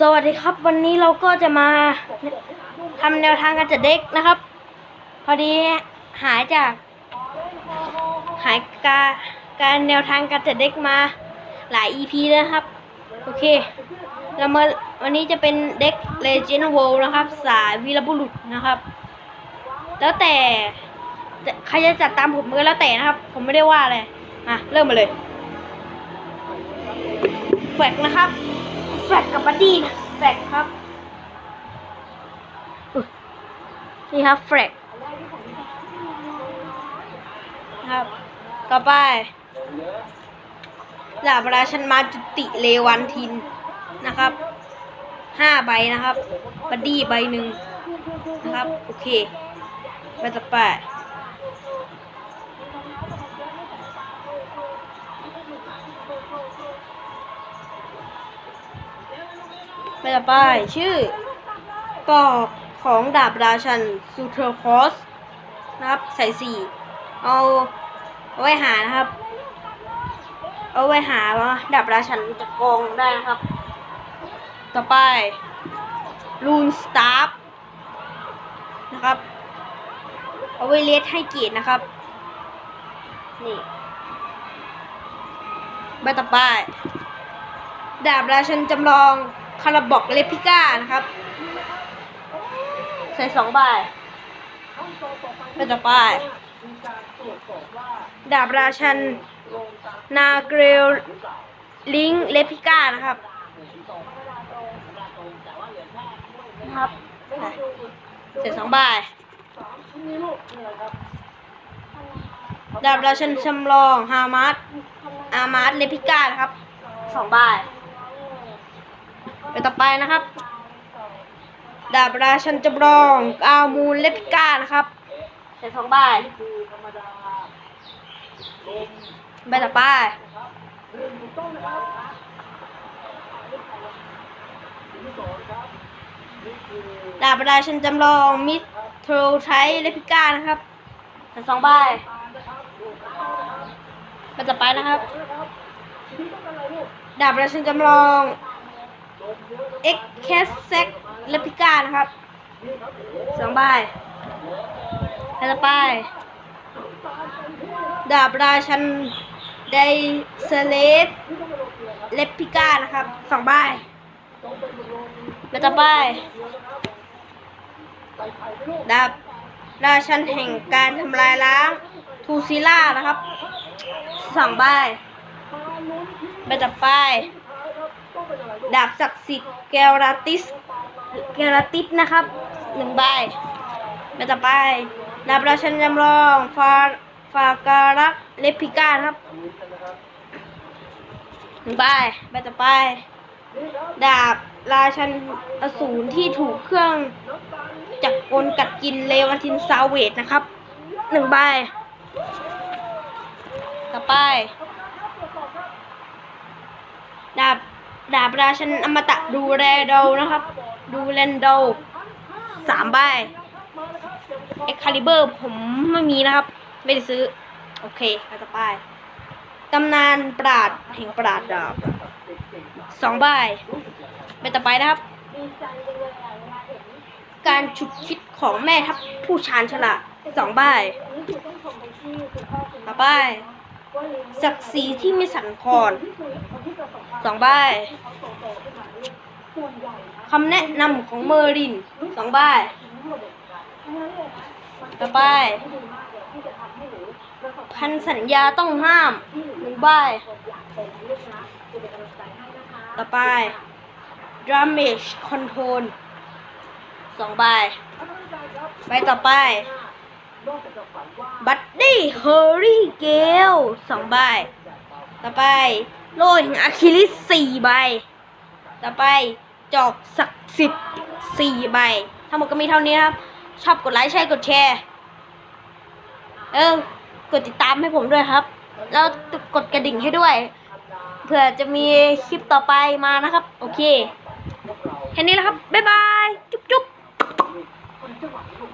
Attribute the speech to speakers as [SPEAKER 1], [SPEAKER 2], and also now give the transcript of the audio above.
[SPEAKER 1] สวัสดีครับ วันนี้เราก็จะมาทำแนวทางการจัดเด็กนะครับ พอดีหายจากหายการการแนวทางการจัดเด็กมาหลาย EP แล้วครับ โอเค เรามาวันนี้จะเป็นเด็ก Legend World นะครับ สายวีรบุรุษนะครับ แล้วแต่แต่ใครจะจัดตามผมก็แล้วแต่นะครับ ผมไม่ได้ว่าเลยมาเริ่มมาเลยแฟกนะครับ แฟกกับบัดดี้นะแฟกครับอุ๊ยนี่ครับแฟกครับ ต่อไปดาบราชันมาจุติเลวันทินนะครับห้าใบนะครับ บัดดี้ใบหนึ่งนะครับ โอเค ไปต่อไป ต่อไปชื่อปอกของดาบราชันซูเทอร์คอสนะครับใส่สี่เอาเอาไว้หานะครับ เอาไว้หาว่าดาบราชันจะกองได้นะครับ ต่อไปลูนสตาร์นะครับ เอาไว้เลสให้เกียรตินะครับ นี่ใบต่อไปดาบราชันจำลอง คาราบอกเลปิก้านะครับ ใส่สองใบไปต่อไปดาบราชัน นาเกรลลิงเลปิก้านะครับนะครับใส่สองใบดาบราชันจำลองฮามาสอามาสเลปิก้านะครับสองใบ ไปต่อไปนะครับ ดาบราชันจำลองกาวมูลเลปิก้านะครับใส่สองใบใบต่อไปดาบราชันจำลองมิโทรไทเลปิก้านะครับใส่สองใบใบต่อไปนะครับ ดาบราชันจำลอง เอ็กแคสเซ็กเลปิก้านะครับสองใบไปต่อไป ดาบราชันไดเซเลสเลปิก้านะครับสองใบไปต่อไป ดาบราชันแห่งการทำลายล้างทูซิล่านะครับสองใบไปต่อไป ดาบศักดิ์สิทธิ์แกลราติสแกลราติสนะครับหนึ่งใบใบต่อไปดาบราชันจำลองฟาฟาการักเลปิก้านะครับหนึ่งใบใบต่อไป ดาบราชันอสูรที่ถูกเครื่องจักรกลกัดกินเลวันทินซาเวตนะครับหนึ่งใบต่อไป ดาบ ดาบราชันอมตะดูแลโดนะครับ ดูแลนโดสามใบเอ็กคาลิเบอร์ผมไม่มีนะครับ ไม่ได้ซื้อ โอเคไปต่อไปตำนานปราดแห่งปราดดาบสองใบไปต่อไปนะครับ การฉุกคิดของแม่ทัพผู้ชาญฉลาดสองใบต่อไปศักดิ์ศรีที่ไม่สั่นคลอน สองใบคำแนะนำของเมอร์ลินสองใบต่อไป พันสัญญาต้องห้ามหนึ่งใบต่อไป damage control สองใบใบต่อไป บัดดี้เฮอร์รี่เกลสองใบต่อไป โล่ห่งอะคิลิสสี่ใบ ต่อไปจอกศักสิทธิ์สี่ใบ ทั้งหมดก็มีเท่านี้ครับ ชอบกดไลค์ใช่กดแชร์ เออกดติดตามให้ผมด้วยครับ แล้วกดกระดิ่งให้ด้วย เผื่อจะมีคลิปต่อไปมานะครับ โอเค แค่นี้แหละครับ บ๊ายบาย จุ๊บจุ๊บ